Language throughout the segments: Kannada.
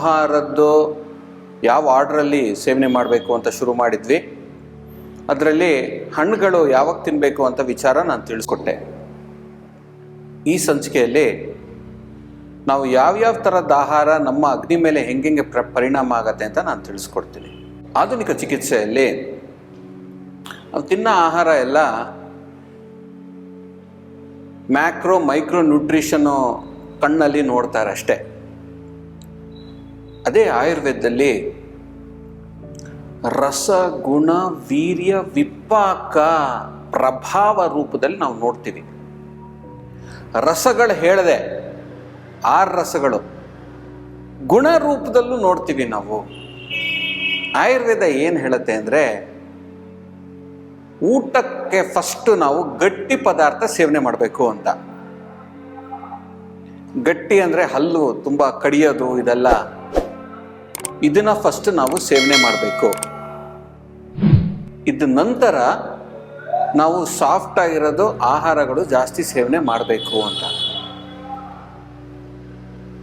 ಆಹಾರದ್ದು ಯಾವ ಆರ್ಡ್ರಲ್ಲಿ ಸೇವನೆ ಮಾಡಬೇಕು ಅಂತ ಶುರು ಮಾಡಿದ್ವಿ. ಅದರಲ್ಲಿ ಹಣ್ಣುಗಳು ಯಾವಾಗ ತಿನ್ನಬೇಕು ಅಂತ ವಿಚಾರ ನಾನು ತಿಳಿಸ್ಕೊಟ್ಟೆ. ಈ ಸಂಚಿಕೆಯಲ್ಲಿ ನಾವು ಯಾವ್ಯಾವ ಥರದ ಆಹಾರ ನಮ್ಮ ಅಗ್ನಿ ಮೇಲೆ ಹೆಂಗೆಂಗೆ ಪ್ರ, ಪರಿಣಾಮ ಆಗತ್ತೆ ಅಂತ ನಾನು ತಿಳಿಸ್ಕೊಡ್ತೀನಿ. ಆಧುನಿಕ ಚಿಕಿತ್ಸೆಯಲ್ಲಿ ನಾವು ತಿನ್ನೋ ಆಹಾರ ಎಲ್ಲ ಮ್ಯಾಕ್ರೋ ಮೈಕ್ರೋ ನ್ಯೂಟ್ರಿಷನ್ನು ಕಣ್ಣಲ್ಲಿ ನೋಡ್ತಾರೆ ಅಷ್ಟೇ ಅದೇ ಆಯುರ್ವೇದದಲ್ಲಿ ರಸ, ಗುಣ, ವೀರ್ಯ, ವಿಪಾಕ, ಪ್ರಭಾವ ರೂಪದಲ್ಲಿ ನಾವು ನೋಡ್ತೀವಿ. ರಸಗಳು ಹೇಳದೆ, ಆರು ರಸಗಳು. ಗುಣ ರೂಪದಲ್ಲೂ ನೋಡ್ತೀವಿ ನಾವು. ಆಯುರ್ವೇದ ಏನು ಹೇಳುತ್ತೆ ಅಂದರೆ, ಊಟಕ್ಕೆ ಫಸ್ಟು ನಾವು ಗಟ್ಟಿ ಪದಾರ್ಥ ಸೇವನೆ ಮಾಡಬೇಕು ಅಂತ. ಗಟ್ಟಿ ಅಂದರೆ ಹಲ್ಲು, ತುಂಬ ಕಡಿಯೋದು, ಇದೆಲ್ಲ. ಇದನ್ನ ಫಸ್ಟ್ ನಾವು ಸೇವನೆ ಮಾಡಬೇಕು. ಇದ ನಂತರ ನಾವು ಸಾಫ್ಟ್ ಆಗಿರೋದು ಆಹಾರಗಳು ಜಾಸ್ತಿ ಸೇವನೆ ಮಾಡಬೇಕು ಅಂತ.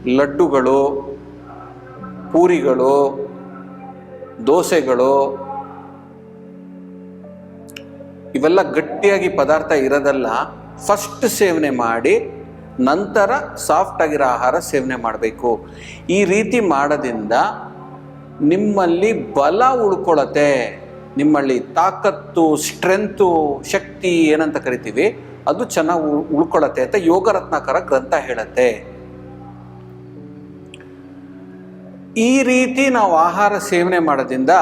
ಲಡ್ಡುಗಳು, ಪೂರಿಗಳು, ದೋಸೆಗಳು, ಇವೆಲ್ಲ ಗಟ್ಟಿಯಾಗಿ ಪದಾರ್ಥ ಇರೋದಲ್ಲ ಫಸ್ಟ್ ಸೇವನೆ ಮಾಡಿ ನಂತರ ಸಾಫ್ಟ್ ಆಗಿರೋ ಆಹಾರ ಸೇವನೆ ಮಾಡಬೇಕು. ಈ ರೀತಿ ಮಾಡೋದ್ರಿಂದ ನಿಮ್ಮಲ್ಲಿ ಬಲ ಉಳ್ಕೊಳತ್ತೆ. ನಿಮ್ಮಲ್ಲಿ ತಾಕತ್ತು ಸ್ಟ್ರೆಂತು ಶಕ್ತಿ ಏನಂತ ಕರಿತೀವಿ, ಅದು ಚೆನ್ನಾಗಿ ಉಳ್ಕೊಳ್ಳತ್ತೆ ಅಂತ ಯೋಗ ರತ್ನಾಕರ ಗ್ರಂಥ ಹೇಳತ್ತೆ. ಈ ರೀತಿ ನಾವು ಆಹಾರ ಸೇವನೆ ಮಾಡೋದ್ರಿಂದ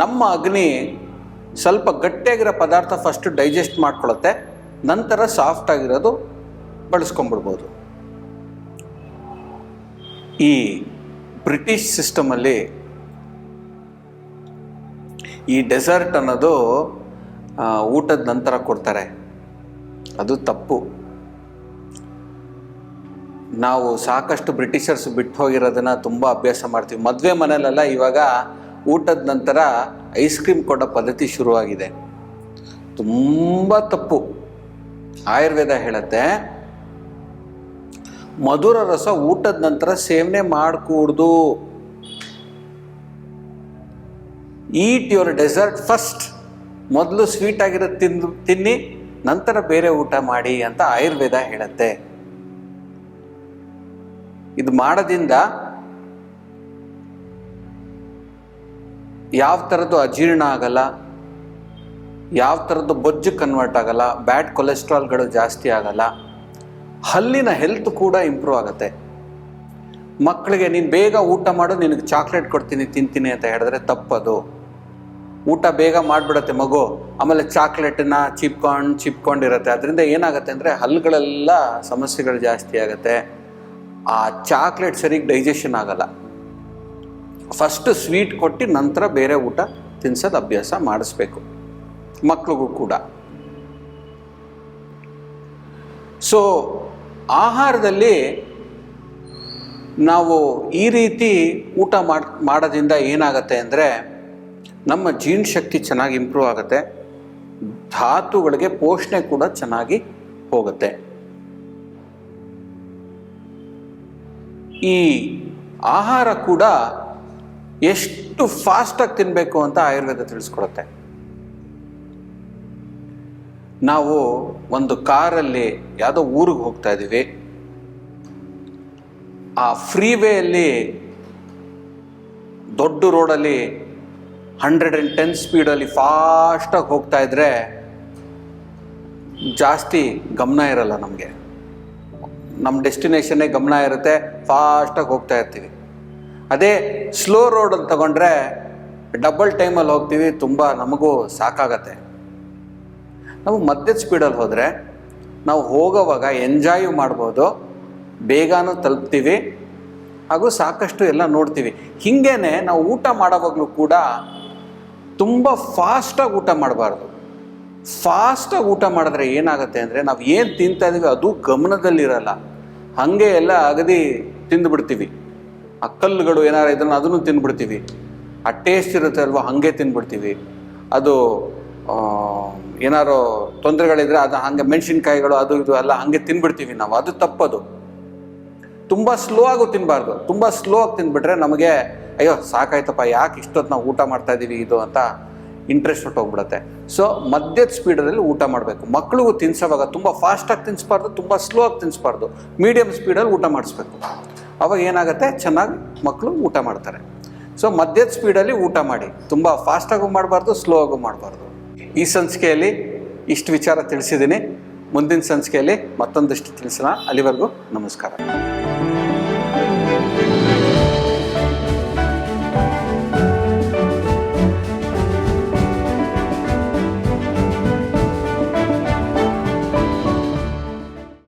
ನಮ್ಮ ಅಗ್ನಿ ಸ್ವಲ್ಪ ಗಟ್ಟಿಯಾಗಿರೋ ಪದಾರ್ಥ ಫಸ್ಟ್ ಡೈಜೆಸ್ಟ್ ಮಾಡ್ಕೊಳತ್ತೆ, ನಂತರ ಸಾಫ್ಟ್ ಆಗಿರೋದು ಬಳಸ್ಕೊಂಡ್ಬಿಡ್ಬೋದು ಈ ಬ್ರಿಟಿಷ್ ಸಿಸ್ಟಮಲ್ಲಿ ಈ ಡೆಸರ್ಟ್ ಅನ್ನೋದು ಊಟದ ನಂತರ ಕೊಡ್ತಾರೆ. ಅದು ತಪ್ಪು. ನಾವು ಸಾಕಷ್ಟು ಬ್ರಿಟಿಷರ್ಸ್ ಬಿಟ್ಟು ಹೋಗಿರೋದನ್ನ ತುಂಬ ಅಭ್ಯಾಸ ಮಾಡ್ತೀವಿ. ಮದುವೆ ಮನೇಲೆಲ್ಲ ಇವಾಗ ಊಟದ ನಂತರ ಐಸ್ ಕ್ರೀಮ್ ಕೊಡೋ ಪದ್ಧತಿ ಶುರುವಾಗಿದೆ. ತುಂಬ ತಪ್ಪು. ಆಯುರ್ವೇದ ಹೇಳುತ್ತೆ ಮಧುರ ರಸ ಊಟದ ನಂತರ ಸೇವನೆ ಮಾಡಕೂಡ್ದು. ಈಟ್ ಯುವರ್ ಡೆಸರ್ಟ್ ಫಸ್ಟ್ ಮೊದಲು ಸ್ವೀಟ್ ಆಗಿರೋ ತಿಂದು, ತಿನ್ನಿ, ನಂತರ ಬೇರೆ ಊಟ ಮಾಡಿ ಅಂತ ಆಯುರ್ವೇದ ಹೇಳುತ್ತೆ. ಇದು ಮಾಡೋದಿಂದ ಯಾವ ಥರದ್ದು ಅಜೀರ್ಣ ಆಗಲ್ಲ, ಯಾವ ಥರದ್ದು ಬೊಜ್ಜು ಕನ್ವರ್ಟ್ ಆಗಲ್ಲ ಬ್ಯಾಡ್ ಕೊಲೆಸ್ಟ್ರಾಲ್ಗಳು ಜಾಸ್ತಿ ಆಗಲ್ಲ. ಹಲ್ಲಿನ ಹೆಲ್ತ್ ಕೂಡ ಇಂಪ್ರೂವ್ ಆಗುತ್ತೆ. ಮಕ್ಕಳಿಗೆ ನೀನು ಬೇಗ ಊಟ ಮಾಡು, ನಿನಗೆ ಚಾಕ್ಲೇಟ್ ಕೊಡ್ತೀನಿ, ತಿಂತೀನಿ ಅಂತ ಹೇಳಿದ್ರೆ ತಪ್ಪದು. ಊಟ ಬೇಗ ಮಾಡಿಬಿಡತ್ತೆ ಮಗು. ಆಮೇಲೆ ಚಾಕ್ಲೇಟನ್ನ ಚಿಪ್ಕೊಂಡು ಚಿಪ್ಕೊಂಡಿರತ್ತೆ ಅದರಿಂದ ಏನಾಗುತ್ತೆ ಅಂದರೆ ಹಲ್ಲುಗಳೆಲ್ಲ ಸಮಸ್ಯೆಗಳು ಜಾಸ್ತಿ ಆಗುತ್ತೆ. ಆ ಚಾಕ್ಲೇಟ್ ಸರಿಗೆ ಡೈಜೆಷನ್ ಆಗಲ್ಲ. ಫಸ್ಟ್ ಸ್ವೀಟ್ ಕೊಟ್ಟು ನಂತರ ಬೇರೆ ಊಟ ತಿನ್ಸೋದು ಅಭ್ಯಾಸ ಮಾಡಿಸ್ಬೇಕು. ಮಕ್ಳಿಗೂ ಕೂಡ. ಸೊ ಆಹಾರದಲ್ಲಿ ನಾವು ಈ ರೀತಿ ಊಟ ಮಾಡಿ, ಮಾಡೋದ್ರಿಂದ ಏನಾಗುತ್ತೆ ಅಂದರೆ ನಮ್ಮ ಜೀರ್ಣಶಕ್ತಿ ಚೆನ್ನಾಗಿ ಇಂಪ್ರೂವ್ ಆಗುತ್ತೆ. ಧಾತುಗಳಿಗೆ ಪೋಷಣೆ ಕೂಡ ಚೆನ್ನಾಗಿ ಹೋಗುತ್ತೆ. ಈ ಆಹಾರ ಕೂಡ ಎಷ್ಟು ಫಾಸ್ಟಾಗಿ ತಿನ್ನಬೇಕು ಅಂತ ಆಯುರ್ವೇದ ತಿಳಿಸ್ಕೊಡುತ್ತೆ. ನಾವು ಒಂದು ಕಾರಲ್ಲಿ ಯಾವುದೋ ಊರಿಗೆ ಹೋಗ್ತಾ ಇದ್ದೀವಿ. ಆ ಫ್ರೀವೇಯಲ್ಲಿ ದೊಡ್ಡ ರೋಡಲ್ಲಿ ಹಂಡ್ರೆಡ್ ಆ್ಯಂಡ್ ಟೆನ್ ಸ್ಪೀಡಲ್ಲಿ ಫಾಸ್ಟಾಗಿ ಹೋಗ್ತಾ ಇದ್ರೆ ಜಾಸ್ತಿ ಗಮನ ಇರಲ್ಲ ನಮಗೆ. ನಮ್ಮ ಡೆಸ್ಟಿನೇಷನ್ನೇ ಗಮನ ಇರುತ್ತೆ ಫಾಸ್ಟಾಗಿ ಹೋಗ್ತಾ ಇರ್ತೀವಿ. ಅದೇ ಸ್ಲೋ ರೋಡ್ ಅಂತ ತಗೊಂಡ್ರೆ ಡಬಲ್ ಟೈಮಲ್ಲಿ ಹೋಗ್ತೀವಿ, ತುಂಬ ನಮಗೂ ಸಾಕಾಗತ್ತೆ. ನಾವು ಮಧ್ಯದ ಸ್ಪೀಡಲ್ಲಿ ಹೋದರೆ ನಾವು ಹೋಗೋವಾಗ ಎಂಜಾಯ್ ಮಾಡ್ಬೋದು, ಬೇಗನೂ ತಲುಪ್ತೀವಿ ಹಾಗೂ ಸಾಕಷ್ಟು ಎಲ್ಲ ನೋಡ್ತೀವಿ. ಹೀಗೇನೆ ನಾವು ಊಟ ಮಾಡೋವಾಗಲೂ ಕೂಡ ತುಂಬ ಫಾಸ್ಟಾಗಿ ಊಟ ಮಾಡಬಾರ್ದು. ಫಾಸ್ಟಾಗಿ ಊಟ ಮಾಡಿದ್ರೆ ಏನಾಗುತ್ತೆ ಅಂದರೆ ನಾವು ಏನು ತಿಂತಾ ಇದ್ದೀವಿ ಅದು ಗಮನದಲ್ಲಿರಲ್ಲ ಹಾಗೆ ಎಲ್ಲ ಅಗದಿ ತಿಂದುಬಿಡ್ತೀವಿ. ಆ ಕಲ್ಲುಗಳು ಏನಾರು ಇದನ್ನು ಅದನ್ನು ತಿಂದ್ಬಿಡ್ತೀವಿ. ಆ ಟೇಸ್ಟ್ ಇರುತ್ತೆ ಅಲ್ವ ಹಾಗೆ ತಿಂದ್ಬಿಡ್ತೀವಿ. ಅದು ಏನಾರು ತೊಂದರೆಗಳಿದ್ರೆ ಅದು ಹಾಗೆ ಮೆಣಸಿನ್ಕಾಯಿಗಳು ಅದು ಇದು ಎಲ್ಲ ಹಂಗೆ ತಿನ್ಬಿಡ್ತೀವಿ ನಾವು. ಅದು ತಪ್ಪದು. ತುಂಬ ಸ್ಲೋ ಆಗು ತಿನ್ನಬಾರ್ದು ತುಂಬ ಸ್ಲೋ ಆಗಿ ತಿನ್ಬಿಟ್ರೆ ನಮಗೆ, ಅಯ್ಯೋ, ಸಾಕಾಯ್ತಪ್ಪ, ಯಾಕೆ ಇಷ್ಟೊತ್ತು ನಾವು ಊಟ ಮಾಡ್ತಾ ಇದ್ದೀವಿ ಇದು ಅಂತ ಇಂಟ್ರೆಸ್ಟ್ ಹೊಟ್ಟೋಗ್ಬಿಡುತ್ತೆ ಸೊ ಮಧ್ಯದ ಸ್ಪೀಡಲ್ಲಿ ಊಟ ಮಾಡಬೇಕು. ಮಕ್ಳಿಗೂ ತಿನ್ಸೋವಾಗ ತುಂಬ ಫಾಸ್ಟಾಗಿ ತಿನ್ನಿಸ್ಬಾರ್ದು ತುಂಬ ಸ್ಲೋ ಆಗಿ ತಿನ್ನಿಸ್ಬಾರ್ದು ಮೀಡಿಯಮ್ ಸ್ಪೀಡಲ್ಲಿ ಊಟ ಮಾಡಿಸ್ಬೇಕು. ಅವಾಗ ಏನಾಗುತ್ತೆ? ಚೆನ್ನಾಗಿ ಮಕ್ಕಳು ಊಟ ಮಾಡ್ತಾರೆ. ಸೊ ಮಧ್ಯದ ಸ್ಪೀಡಲ್ಲಿ ಊಟ ಮಾಡಿ. ತುಂಬ ಫಾಸ್ಟಾಗೂ ಮಾಡಬಾರ್ದು ಸ್ಲೋ ಆಗು ಮಾಡಬಾರ್ದು. ಈ ಸಂಚಿಕೆಯಲ್ಲಿ ಇಷ್ಟು ವಿಚಾರ ತಿಳಿಸಿದ್ದೀನಿ. ಮುಂದಿನ ಸಂಚಿಕೆಯಲ್ಲಿ ಮತ್ತೊಂದಿಷ್ಟು ತಿಳಿಸೋಣ. ಅಲ್ಲಿವರೆಗೂ ನಮಸ್ಕಾರ.